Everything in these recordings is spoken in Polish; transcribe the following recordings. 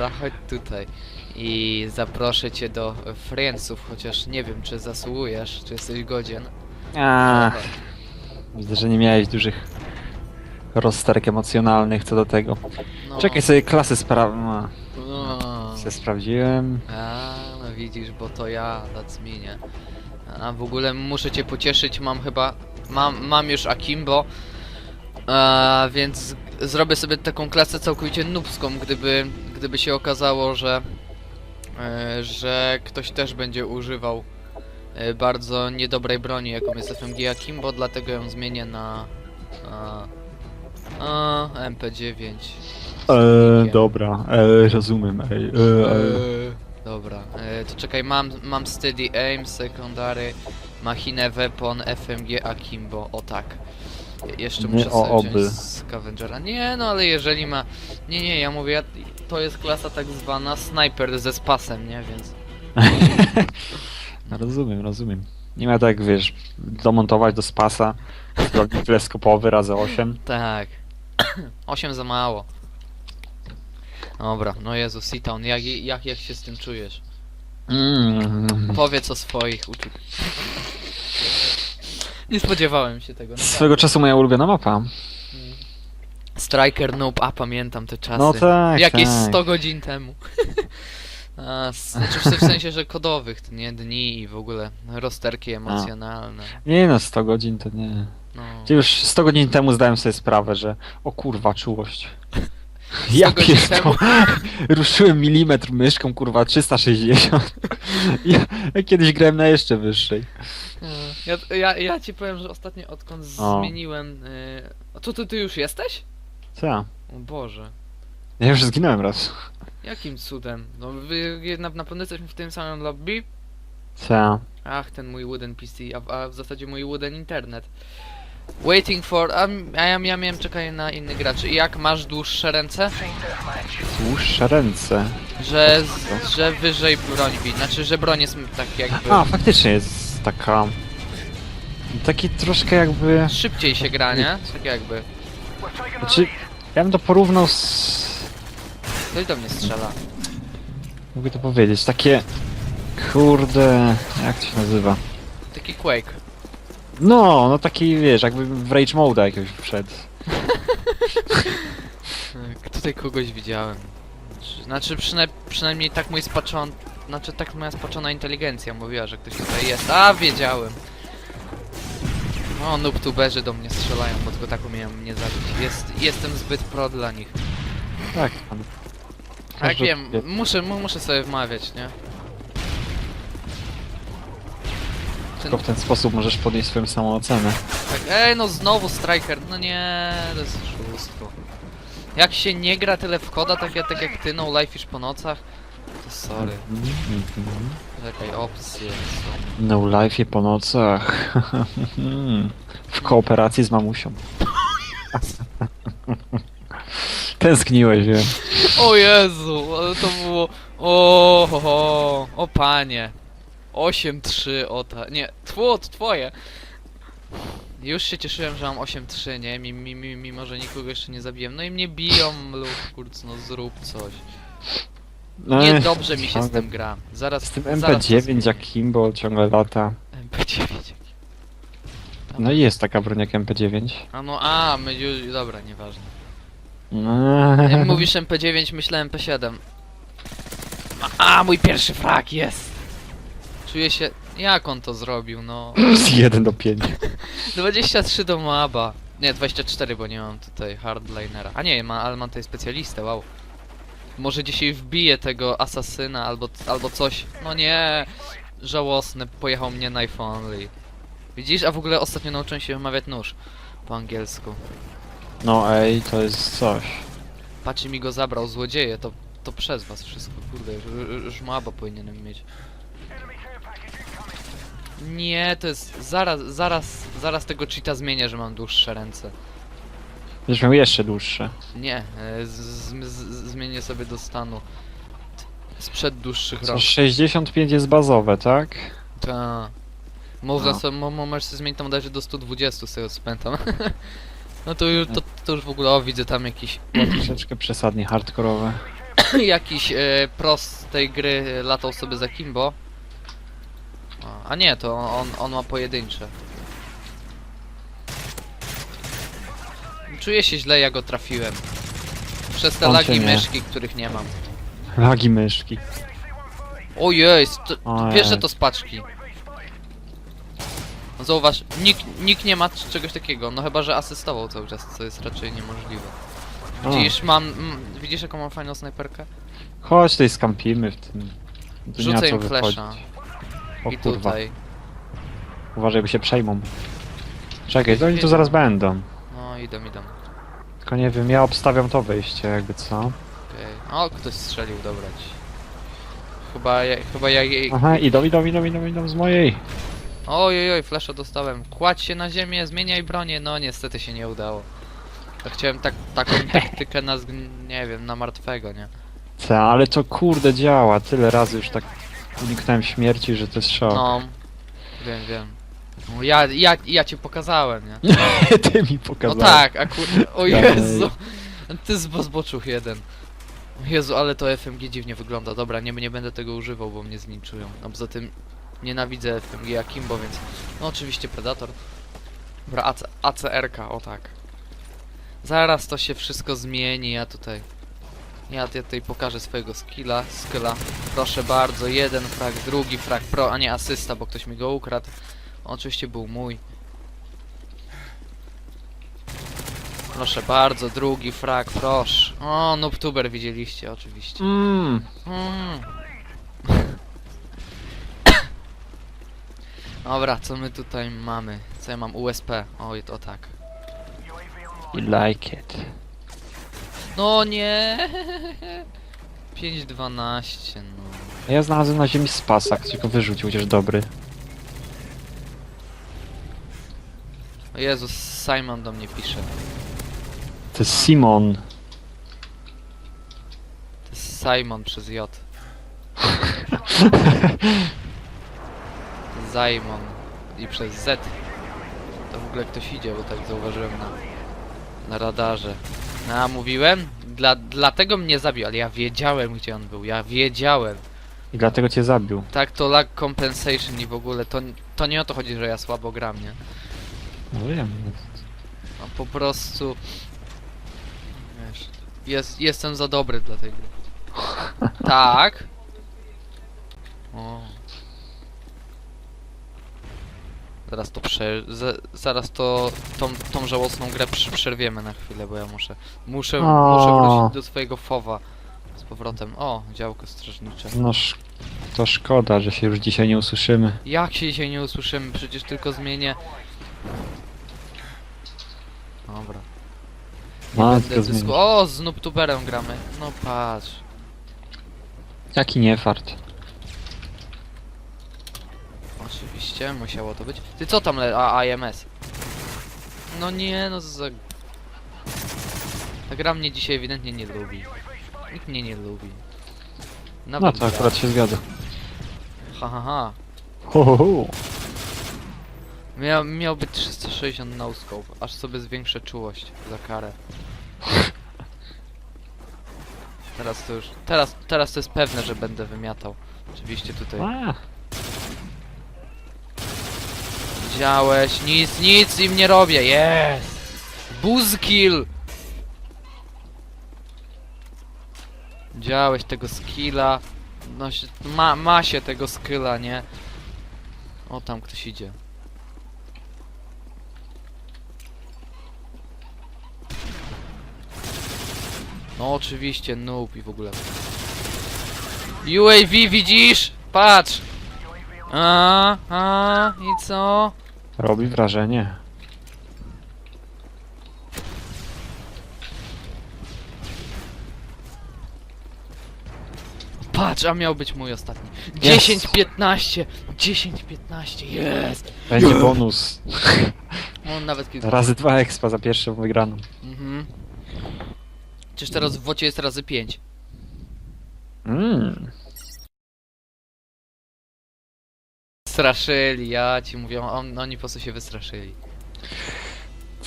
Dobra, chodź tutaj. I zaproszę cię do Friendsów, chociaż nie wiem, czy zasługujesz, czy jesteś godzien. A, widzę, że nie miałeś dużych rozterek emocjonalnych co do tego. No. Czekaj sobie klasy spraw... No, No. se sprawdziłem. A, no widzisz, bo to ja, that's me, nie? A w ogóle muszę cię pocieszyć, mam chyba... Mam, mam już Akimbo, a, więc zrobię sobie taką klasę całkowicie nubską, gdyby, gdyby się okazało, że... E, że ktoś też będzie używał e, bardzo niedobrej broni, jaką jest FMG Akimbo, dlatego ją zmienię na... A, a, MP9. E, dobra, e, rozumiem. Ej, e, e. Dobra, e, to czekaj, mam, mam Steady Aim, Secondary, Machinę Weapon, FMG Akimbo, o tak. Je- Jeszcze Nie muszę o sobie oby. wziąć Scavengera. Nie, no ale jeżeli ma... Nie, nie, ja mówię, ja, to jest klasa tak zwana Sniper ze spasem, nie, więc... Rozumiem, rozumiem. Nie ma tak, wiesz, domontować do spasa, zrobić teleskopowy razy 8. Tak. 8 za mało. Dobra, no Jezu, Seatown, jak, jak, jak się z tym czujesz? Mm. Powiedz o swoich uczuciach. Nie spodziewałem się tego. tak. Swego czasu moja ulubiona mapa. Striker Noob, a pamiętam te czasy. No tak, Jakieś tak. 100 godzin temu. a, s- znaczy w w sensie, że kodowych, to nie dni i w ogóle rozterki emocjonalne. Nie no, 100 godzin to nie. No. Już 100 godzin temu zdałem sobie sprawę, że o kurwa, czułość. 100 Ja pierdolę. Ruszyłem milimetr myszką, kurwa, 360. Ja, ja kiedyś grałem na jeszcze wyższej. Ja, ja, ja ci powiem, że ostatnio odkąd O. zmieniłem... Y... A tu ty, ty już jesteś? Co? ja? O Boże. Ja już zginąłem raz. Jakim cudem? No wy na, na pewno jesteśmy w tym samym lobby? Co? ja? Ach, ten mój wooden PC, a, a w zasadzie mój wooden internet. Waiting for... A, a ja, ja miałem czekanie na innych graczy. I Jak masz dłuższe ręce? Dłuższe ręce. Że, z- że wyżej broń widać. Znaczy, że broń jest tak jakby... A, faktycznie jest taka... Taki troszkę jakby... Szybciej się gra, nie? Tak jakby. Znaczy, ja bym to porównał z... Ktoś do mnie strzela. Mogę to powiedzieć, takie... Kurde... Jak to się nazywa? Taki Quake. No, no taki, wiesz, jakby w Rage Mode jakiegoś wszedł. Tak, Tutaj kogoś widziałem. Znaczy- Znaczy, przynaj przynajmniej tak mój spaczon... Znaczy, tak moja spaczona inteligencja mówiła, że ktoś tutaj jest. A, wiedziałem. No, noobtuberzy do mnie strzelają, bo tylko tak umieją mnie zabić. Jest, jestem zbyt pro dla nich. Tak, pan. Tak wiem, muszę, mu- muszę sobie wmawiać, nie? Tylko w ten sposób możesz podnieść swoją samoocenę. tak, ej, no znowu striker, no nie, to jest oszustwo. Jak się nie gra tyle w koda, tak, jak- tak jak ty, no life już po nocach, to sorry. Czekaj, opcje są. No life po nocach. w kooperacji z mamusią. Tęskniłeś, wiem. O Jezu, ale to było... O, ho, ho, o panie. 8-3, o ta... Nie, tło, to twoje. Już się cieszyłem, że mam 8-3, nie? Mi, mi, mi, mimo, że nikogo jeszcze nie zabiłem. No i mnie biją, lub kurc, no zrób coś. No, Nie dobrze mi się z ciągle- tym gra. Zaraz... Z tym zaraz to MP9 zmienię. jak Kimbo ciągle lata. MP9. No i jest taka broń jak MP9. A no, a, my już... Dobra, nieważne. No. Jak mówisz MP9, myślałem P7. A, a, mój pierwszy frak jest! Czuję się... Jak on to zrobił, no... Z 1 do 5. 23 do Maba. Nie, 24, bo nie mam tutaj hardlinera. A nie, ma, ale mam tutaj specjalistę, wow. Może dzisiaj wbiję tego asasyna albo, albo coś. No nie, żałosne, pojechał mnie knife only. Widzisz? A w ogóle ostatnio nauczyłem się wymawiać nóż po angielsku. No ej, to jest coś. Patrz mi go zabrał, złodzieje, to, to przez was wszystko, kurde, już, już Maba powinienem mieć. Nie, to jest, zaraz, zaraz, zaraz tego cheata zmienię, że mam dłuższe ręce. Będziesz miał jeszcze dłuższe. Nie, e, z, z, z, zmienię sobie do stanu sprzed dłuższych Co rąk. 65 jest bazowe, tak? Ta. Można No. sobie, mo, mo, możesz sobie zmienić tam dać do 120 z tego co pamiętam. no to już, to, to już w ogóle, o widzę tam jakiś... Troszeczkę przesadnie hardkorowe. jakiś e, pros z tej gry latał sobie za Kimbo. A, A nie, to on, on ma pojedyncze. Czuję się źle, ja go trafiłem. Przez te On lagi nie. myszki, których nie mam. Lagi myszki. Ojej, to, Ojej. że to z paczki. No Zauważ, nikt, nikt nie ma c- czegoś takiego, no chyba, że asystował cały czas, co jest raczej niemożliwe. O, Widzisz, mam, mm, widzisz jaką mam fajną snajperkę? Chodź tutaj skampimy w tym. Tu nie ma Rzucę co im wychodzić. flesza. O I kurwa, tutaj. uważaj, by się przejmą. Czekaj, to oni tu zaraz będą. No, idą, idą. Tylko nie wiem, ja obstawiam to wyjście, jakby co. Okej. O, ktoś strzelił, dobra. ci. Chyba ja, chyba ja jej... Aha, idą, idą, idą, idą, idą z mojej. Oj, oj, flesza dostałem. Kładź się na ziemię, zmieniaj bronię. No, niestety się nie udało. Ja chciałem tak, taką taktykę na, zgn- nie wiem, na martwego, nie? Co, ale to kurde działa. Tyle razy już tak uniknąłem śmierci, że to jest szok. No. Wiem, wiem. No, ja, ja, ja ci pokazałem, nie? Ty mi No pokazałeś. tak, akurat. O. Jezu! Ty z zboczuch jeden. Jezu, ale to FMG dziwnie wygląda. Dobra, nie, nie będę tego używał, bo mnie zninczują. A poza tym nienawidzę FMG Akimbo, więc... No oczywiście Predator. Dobra, AC, ACRK, o tak. Zaraz to się wszystko zmieni, ja tutaj... Ja, tutaj pokażę swojego skilla, skilla. Proszę bardzo, jeden frag, drugi frag, pro, a nie asysta, bo ktoś mi go ukradł. Oczywiście był mój. Proszę bardzo, drugi frag, proszę. O, Noobtuber widzieliście, oczywiście. Mm. Mm. Dobra, co my tutaj mamy? Co ja mam? USP. Oj, to tak. I like it. No nie. 5.12, no. Ja znalazłem na ziemi spasa, ktoś go wyrzucił, chociaż dobry. O Jezus, Simon do mnie pisze. To jest Simon. To jest Simon przez J. Simon i przez Z. To w ogóle ktoś idzie, bo tak zauważyłem na, na radarze. No, a mówiłem? Dla, dlatego mnie zabił, ale ja wiedziałem gdzie on był, ja wiedziałem. I dlatego cię zabił. Tak, to lag compensation i w ogóle to, to nie o to chodzi, że ja słabo gram, nie? No wiem. No po prostu... Wiesz, jest, jestem za dobry dla tej gry. tak? O. Zaraz to prze... za- Zaraz to... Tą, tą żałosną grę przerwiemy na chwilę, bo ja muszę... Muszę, O. muszę wrócić do swojego fowa. Z powrotem. O, działko strażnicze. No sz... to szkoda, że się już dzisiaj nie usłyszymy. Jak się dzisiaj nie usłyszymy? Przecież tylko zmienię... Dobra. Nie No, będę dysku... O, z Noobtuberem gramy. No patrz. Jaki niefart. Oczywiście, musiało to być. Ty co tam le... A, IMS. No nie, no za... Ta gra mnie dzisiaj ewidentnie nie lubi. Nikt mnie nie lubi. No Nawet to akurat się zgadza. Ha, ha, ha. Ho, ho, ho. Miał, miał być 360 no scope, aż sobie zwiększę czułość za karę. Teraz to już... Teraz, teraz to jest pewne, że będę wymiatał. Oczywiście tutaj... A, Widziałeś? Nic, nic im nie robię, jest! Buzzkill! Widziałeś tego skilla? No, się- ma, ma się tego skilla, nie? O, tam ktoś idzie. No oczywiście, noob i w ogóle. UAV widzisz? Patrz! A, a, i co? Robi wrażenie. Patrz, a miał być mój ostatni. Jest. 10-15! 10-15, jest! Będzie bonus. On nawet kilka. Razy dwa expa za pierwszą wygraną. Mhm. Czyż teraz w wocie jest razy 5? Mm. Straszyli, ja ci mówię, on, oni po prostu się wystraszyli.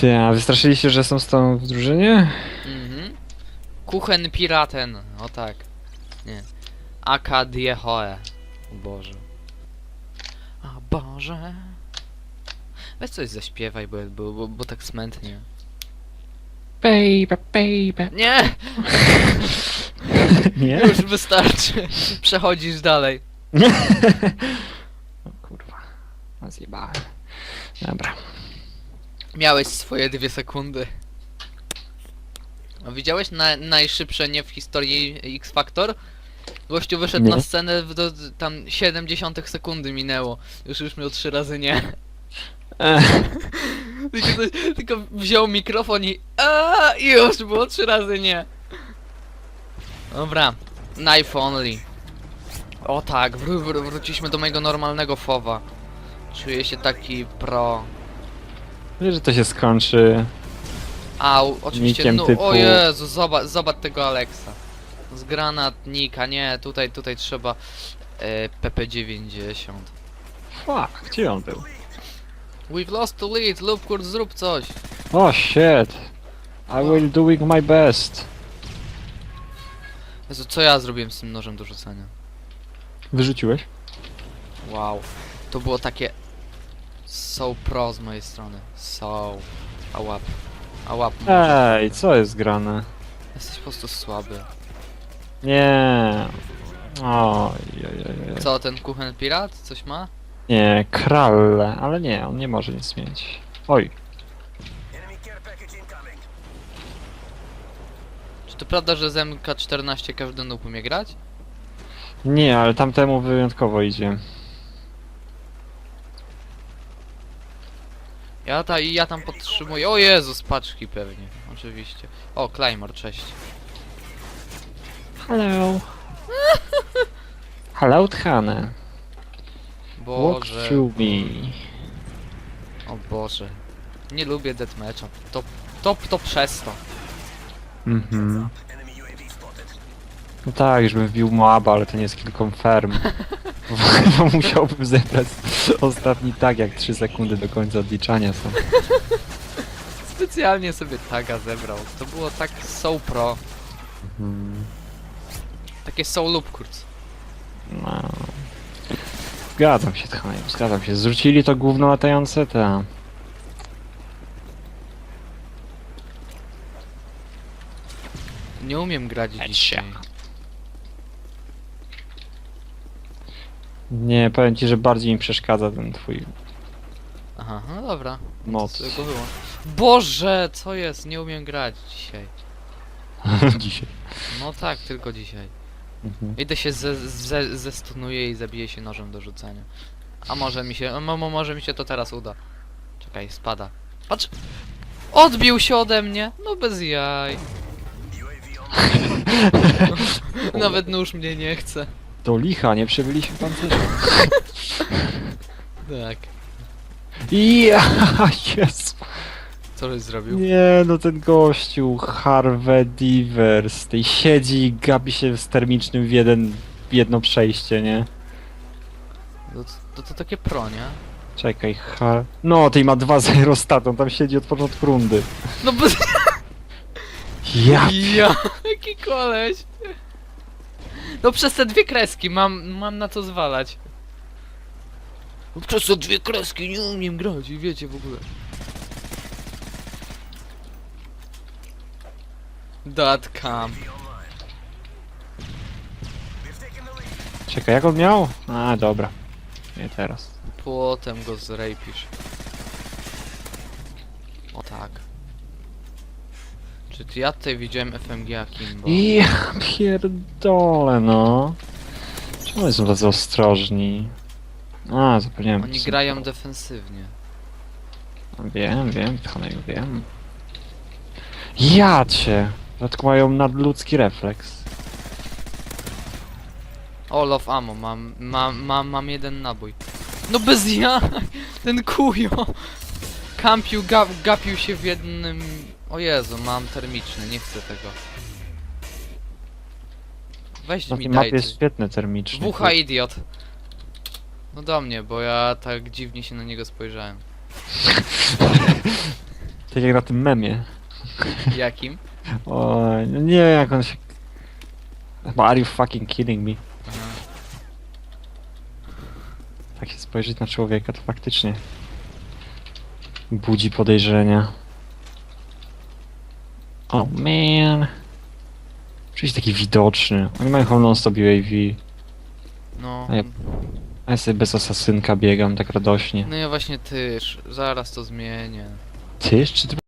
Ty, a wystraszyli się, że są z tą w drużynie? Mhm. Kuchen Piraten. O tak. Nie. Aka Diehoe. O Boże. A Boże. Weź coś zaśpiewaj, bo, bo, bo, bo tak smętnie. Baby, baby. Nie! Nie? Już wystarczy. Przechodzisz dalej. No zjebałem. Dobra. Miałeś swoje dwie sekundy. A widziałeś na, najszybsze nie w historii X Factor? Gościu wyszedł Nie. na scenę, w do, tam 70 sekundy minęło. Już już miał trzy razy nie. Ech, Tylko, tylko wziął mikrofon i aaa, i już było trzy razy nie. Dobra, knife only. O tak, wró wró wróciliśmy do mojego normalnego fowa. Czuję się taki pro. Wiesz, że to się skończy. Au, oczywiście, Nikiem no, typu- o Jezu, zobacz, zobacz tego Alexa. Z granatnika, nie, tutaj, tutaj trzeba e, PP90. Fuck, gdzie on był? We've lost the lead, Lubkurt, zrób coś. Oh shit. I will doing my best. Jezu, co ja zrobiłem z tym nożem do rzucania? Wyrzuciłeś? Wow, to było takie so pro z mojej strony. So. A łap. A łap. Ej, co jest grane? Jesteś po prostu słaby. Nie. Oj, oj, oj, oj. Co, ten kuchen pirat? Coś ma? Nie, kralle, ale nie, on nie może nic mieć. Oj, Czy to prawda, że z MK14 każdy noob umie grać? nie, ale tamtemu wyjątkowo idzie. Ja, ta, ja tam podtrzymuję. O Jezus, paczki pewnie. Oczywiście. O, Claymore, cześć. Hello. Hello, Tchane. Walk Boże. through me. O Boże. Nie lubię deathmatcha. To, to, to przez to. Mhm. No tak, już bym wbił Moaba, ale to nie jest kill confirm. Bo musiałbym zebrać ostatni tag, jak 3 sekundy do końca odliczania są. Specjalnie sobie taga zebrał. To było tak so pro. Mhm. Takie so lub kurz. No. Zgadzam się, Tchane, zgadzam się. Zrzucili to gówno latające, ta. Nie umiem grać dzisiaj. Nie, powiem ci, że bardziej mi przeszkadza ten twój Aha, no dobra. moc. Go wyłącz. Boże, co jest? Nie umiem grać dzisiaj. Dzisiaj. No tak, tylko dzisiaj. Mhm. Idę się ze, ze, zestunuję i zabiję się nożem do rzucania. A może mi się, mo, mo- może mi się to teraz uda. Czekaj, spada. Patrz! Odbił się ode mnie! No bez jaj. Nawet nóż mnie nie chce. Do licha, nie przebyliśmy pancerza. Tak. Ja, Jezu. Co żeś zrobił? Nie, no ten gościu, Harvey Divers, tej siedzi i gapi się z termicznym w jeden, w jedno przejście, nie? No To, to, to takie pro, nie? Czekaj, Har... No, tej ma 2-0 stat, on tam siedzi od początku rundy. No bez Ja! ja, jaki koleś. No przez te dwie kreski mam, mam na to zwalać. No Przez te dwie kreski nie umiem grać i wiecie w ogóle. Dot com. Czekaj, jak on miał? A, dobra. Nie teraz. Potem go zrejpisz. O tak. Czy ty- ja tutaj widziałem FMG Akimbo? Ja pierdolę, no. Czemu są tacy ostrożni? A, zapomniałem. Oni co- grają defensywnie. Wiem, wiem, Tchanek, wiem. Ja cię! Dodatku mają nadludzki refleks. All of ammo, mam, mam, mam, mam jeden nabój. No bez ja! Ten kujo! Kampił, gap, gapił się w jednym... O Jezu, mam termiczny, nie chcę tego. Weź Na mi tej daj mapie jest świetny termiczny. Wucha idiot. No do mnie, bo ja tak dziwnie się na niego spojrzałem. Tak jak na tym memie. Jakim? O, no nie wiem jak on się... Chyba are you fucking kidding me? Aha. Tak się spojrzeć na człowieka to faktycznie budzi podejrzenia. O man. Czyś taki widoczny. Oni mają chyba non-stop UAV. No. A ja- A ja sobie bez asasynka biegam tak radośnie. No ja właśnie też. Zaraz to zmienię. Tyż? Czy ty